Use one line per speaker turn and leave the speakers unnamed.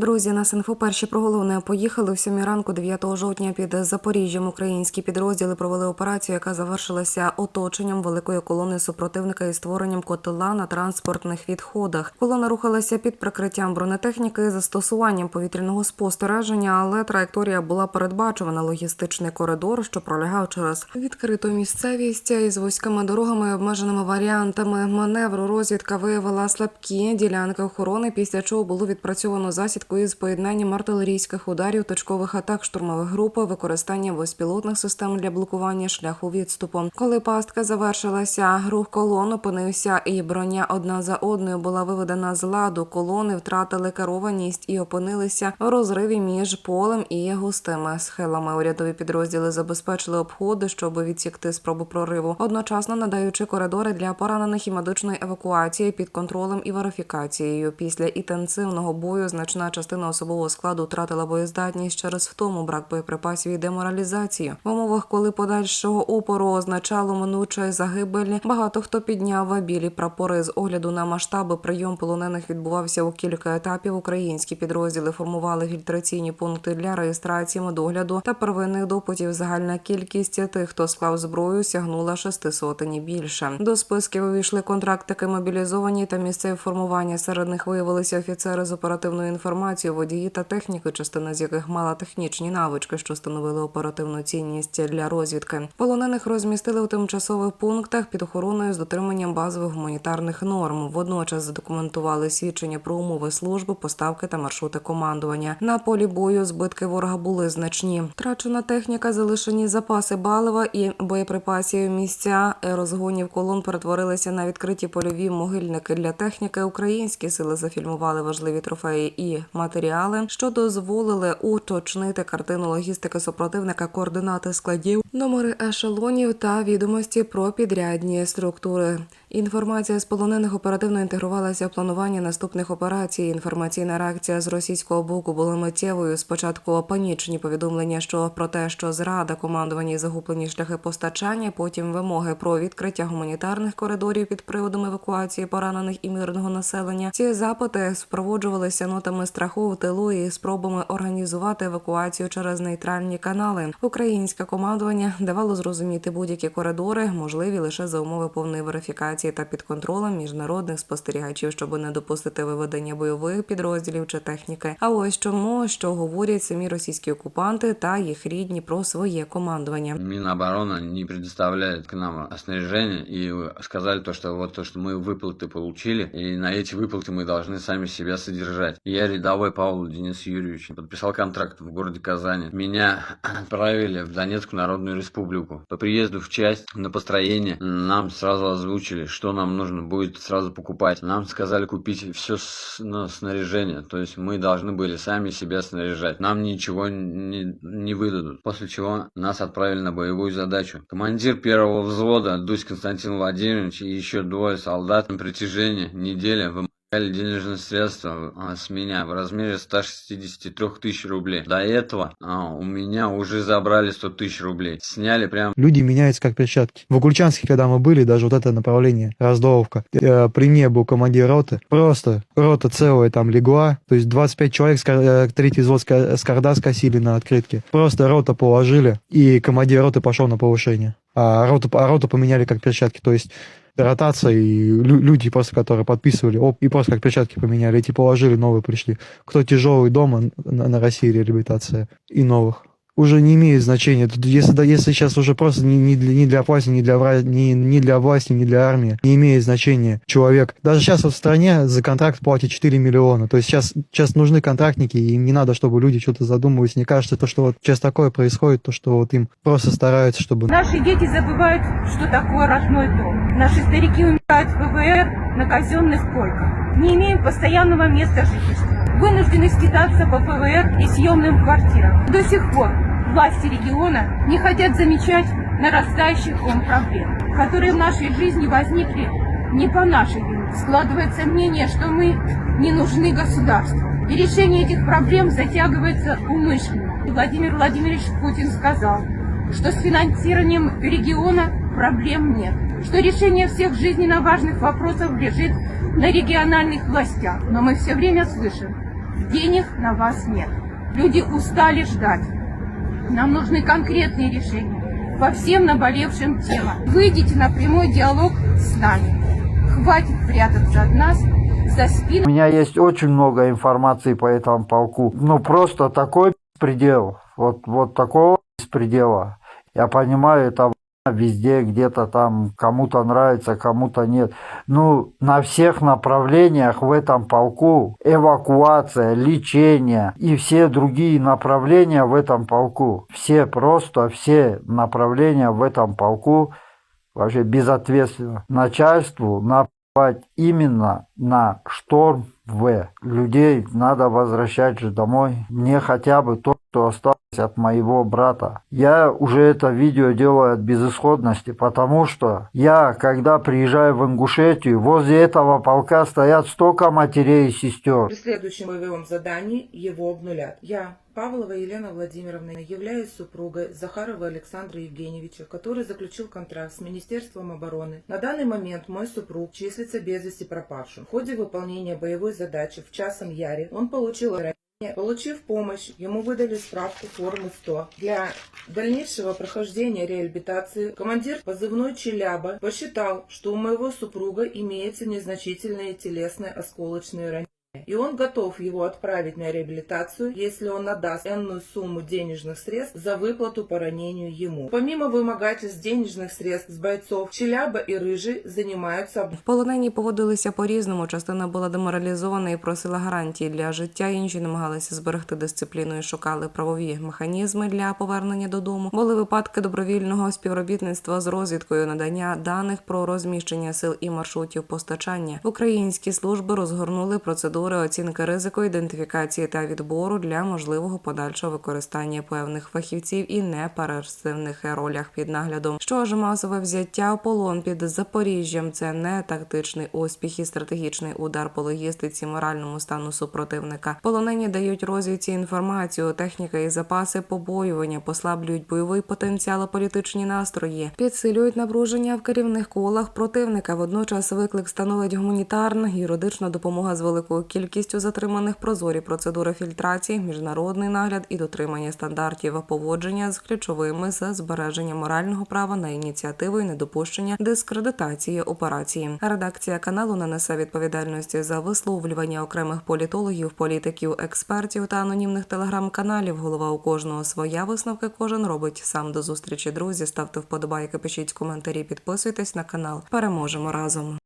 Друзі, на Синфо перші про головне поїхали в сьомій ранку 9 жовтня під Запоріжжям. Українські підрозділи провели операцію, яка завершилася оточенням великої колони супротивника і створенням котела на транспортних відходах. Колона рухалася під прикриттям бронетехніки застосуванням повітряного спостереження, але траєкторія була передбачувана логістичний коридор, що пролягав через відкриту місцевість із вузькими дорогами і обмеженими варіантами маневру. Розвідка виявила слабкі ділянки охорони, після чого було відпрацьовано засідку із поєднанням артилерійських ударів, точкових атак, штурмових груп, використання безпілотних систем для блокування шляху відступу. Коли пастка завершилася, рух колон опинився, і броня одна за одною була виведена з ладу. Колони втратили керованість і опинилися в розриві між полем і густими схилами. Урядові підрозділи забезпечили обходи, щоб відсікти спробу прориву, одночасно надаючи коридори для поранених і медичної евакуації під контролем і верифікацією. Після інтенсивного бою значна частина особового складу втратила боєздатність через втому, брак боєприпасів і деморалізацію. В умовах, коли подальшого опору означало минучої загибель, багато хто підняв білі прапори з огляду на масштаби. Прийом полонених відбувався у кілька етапів. Українські підрозділи формували фільтраційні пункти для реєстрації, медогляду та первинних допитів. Загальна кількість тих, хто склав зброю, сягнула шести сотень і більше. До списків увійшли контрактики мобілізовані та місцеві формування. Серед них виявилися офіцери з оперативною інформацією, водії та техніки, частина з яких мала технічні навички, що становили оперативну цінність для розвідки. Полонених розмістили у тимчасових пунктах під охороною з дотриманням базових гуманітарних норм. Водночас задокументували свідчення про умови служби, поставки та маршрути командування. На полі бою збитки ворога були значні. Втрачена техніка, залишені запаси балива і боєприпасів. Місця розгонів колон перетворилися на відкриті польові могильники для техніки. Українські сили зафільмували важливі трофеї і матеріали, що дозволили уточнити картину логістики супротивника, координати складів, номери ешелонів та відомості про підрядні структури. Інформація з полонених оперативно інтегрувалася в планування наступних операцій. Інформаційна реакція з російського боку була миттєвою. Спочатку панічні повідомлення, що про те, що зрада командування і загублені шляхи постачання, потім вимоги про відкриття гуманітарних коридорів під приводом евакуації поранених і мирного населення. Ці запити супроводжувалися нотами страху в тилу і спробами організувати евакуацію через нейтральні канали. Українське командування давало зрозуміти будь-які коридори, можливі лише за умови повної верифікації та під контролем міжнародних спостерігачів, щоб не допустити виведення бойових підрозділів чи техніки. А ось чому що говорять самі російські окупанти та їх рідні про своє командування.
Минобороны не предоставляет к нам снаряжение и сказали то, что вот то, что мы выплаты получили, и на эти выплаты мы должны сами себя содержать. Я рядовой Павел Денис Юрьевич подписал контракт в городе Казани. Меня отправили в Донецкую Народную Республику. По приезду в часть на построение нам сразу озвучили, что нам нужно будет сразу покупать. Нам сказали купить все снаряжение, то есть мы должны были сами себя снаряжать. Нам ничего не, не выдадут. После чего нас отправили на боевую задачу. Командир первого взвода Дусь Константин Владимирович и еще двое солдат на протяжении недели вымогали денежные средства а, с меня в размере 163 тысяч рублей. До этого а, у меня уже забрали 100 тысяч рублей. Сняли прям
Люди меняются как перчатки. В Огурчанске, когда мы были, даже вот это направление, Раздоловка, э, при мне был командир роты, просто рота целая там легла, то есть 25 человек, э, третий взвод с карда скосили на открытке. Просто рота положили, и командир роты пошел на повышение. А роту, а роту поменяли как перчатки, то есть ротация, и лю- люди просто, которые подписывали, оп, и просто как перчатки поменяли, эти положили, новые пришли. Кто тяжелый дома, на, на России реабилитация, и новых уже не имеет значения. Тут если, да, если сейчас уже просто не, не, для, не для власти, не для, вра- не, для власти, не для армии, не имеет значения человек. Даже сейчас вот в стране за контракт платят 4 миллиона. То есть сейчас, сейчас нужны контрактники, и им не надо, чтобы люди что-то задумывались. Мне кажется, то, что вот сейчас такое происходит, то, что вот им просто стараются, чтобы
Наши дети забывают, что такое родной дом. Наши старики умирают в ПВР на казенных койках. Не имеем постоянного места жительства. Вынуждены скитаться по ПВР и съемным квартирам. До сих пор власти региона не хотят замечать нарастающих ком проблем, которые в нашей жизни возникли не по нашей вине. Складывается мнение, что мы не нужны государству. И решение этих проблем затягивается умышленно. Владимир Владимирович Путин сказал, что с финансированием региона проблем нет, что решение всех жизненно важных вопросов лежит на региональных властях. Но мы все время слышим, денег на вас нет. Люди устали ждать. Нам нужны конкретные решения по всем наболевшим темам. Выйдите на прямой диалог с нами. Хватит прятаться от нас за спинами.
У меня есть очень много информации по этому полку. Ну, просто такой предел. Вот, вот такого предела. Я понимаю, это везде, где-то там кому-то нравится, кому-то нет. Ну, на всех направлениях в этом полку эвакуация, лечение и все другие направления в этом полку. Все просто, все направления в этом полку вообще безответственно. Начальству наплевать именно на шторм В. Людей надо возвращать же домой. Мне хотя бы то, что осталось от моего брата. Я уже это видео делаю от безысходности, потому что я, когда приезжаю в Ингушетию, возле этого полка стоят столько матерей и сестер.
При следующем боевом задании его обнулят. Я, Павлова Елена Владимировна, являюсь супругой Захарова Александра Евгеньевича, который заключил контракт с Министерством обороны. На данный момент мой супруг числится без вести пропавшим. В ходе выполнения боевой задачи в Часом Яре он получил ранение. Получив помощь, ему выдали справку формы 100. Для дальнейшего прохождения реабилитации командир позывной Челяба посчитал, что у моего супруга имеются незначительные телесные осколочные ранения. И он готов его отправить на реабилитацию, если он надаст энную сумму денежных средств за выплату по ранению ему. Помимо вымогательств денежных средств с бойцов, Челяба и Рыжий занимаются
Полонені поводилися по-різному. Частина була деморалізована і просила гарантії для життя. Інші намагалися зберегти дисципліну і шукали правові механізми для повернення додому. Були випадки добровільного співробітництва з розвідкою, надання даних про розміщення сил і маршрутів постачання. Українські служби розгорнули процедури оцінки ризику, ідентифікації та відбору для можливого подальшого використання певних фахівців і неперервних ролях під наглядом. Що ж масове взяття полон під Запоріжжям це не тактичний успіх і стратегічний удар по логістиці, моральному стану супротивника. Полонені дають розвідці інформацію, техніка і запаси побоювання, послаблюють бойовий потенціал, політичні настрої, підсилюють напруження в керівних колах противника. Водночас виклик становить гуманітарна юридична допомога з великою кількістю затриманих прозорі процедури фільтрації, міжнародний нагляд і дотримання стандартів поводження з ключовими за збереження морального права на ініціативу і недопущення дискредитації операції. Редакція каналу не несе відповідальності за висловлювання окремих політологів, політиків, експертів та анонімних телеграм-каналів. Голова у кожного своя висновки кожен робить сам до зустрічі. Друзі, ставте вподобайки, пишіть коментарі, підписуйтесь на канал. Переможемо разом.